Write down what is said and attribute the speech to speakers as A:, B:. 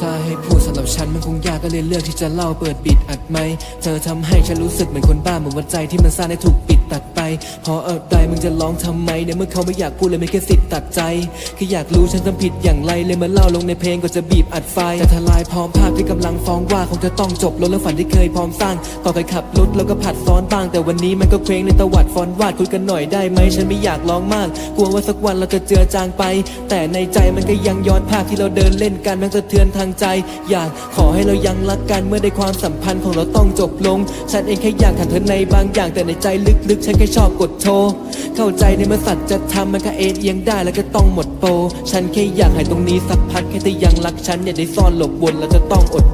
A: ถ้าให้พูดสำหรับฉันมันคงยากก็เลยเลือกที่จะเล่าเปิดบิดอัดไหม เธอทำให้ฉันรู้สึกเหมือนคนบ้าเหมือนว่าใจที่มันสร้างได้ถูกปิดตัดไป พอเอะไรมึงจะร้องทำไมในเมื่อเขาไม่อยากพูดเลยไม่แค่สิทธิ์ตัดใจแค่อยากรู้ฉันทำผิดอย่างไรเลยมาเล่าลงในเพลงก็จะบีบอัดไฟจะทลายพร้อมภาพที่กำลังฟ้องว่าคงจะต้องจบลงแล้วฝันที่เคยพร้อมสร้างต่อไปขับรถแล้วก็ผัดซ้อนบ้าง แต่วันนี้มันก็เคว้งในตะวัดฟอนวาดคุยกันหน่อยได้ไหมฉันไม่อยากร้องมาก กลัวว่าสักวันเราจะเจือจางไป แต่ในใจมันก็ยังย้อนภาพที่เราเดินเล่นกันมันสะเทือนทางใจ อยากขอให้เรายังรักกันเมื่อได้ความสัมพันธ์ของเราต้องจบลง ฉันเองแค่อยากถามเธอในบางอย่างแต่ในใจลึกๆ ฉันแค่ชอบกดโทรเข้าใจในเมื่อสัตว์จะทำมันก็เอ็นเอียงได้แล้วก็ต้องหมดโปรฉันแค่อยากให้ตรงนี้สักพักแค่เธอยังรักฉันอย่าได้ซ่อนหลบวนเราจะต้องอด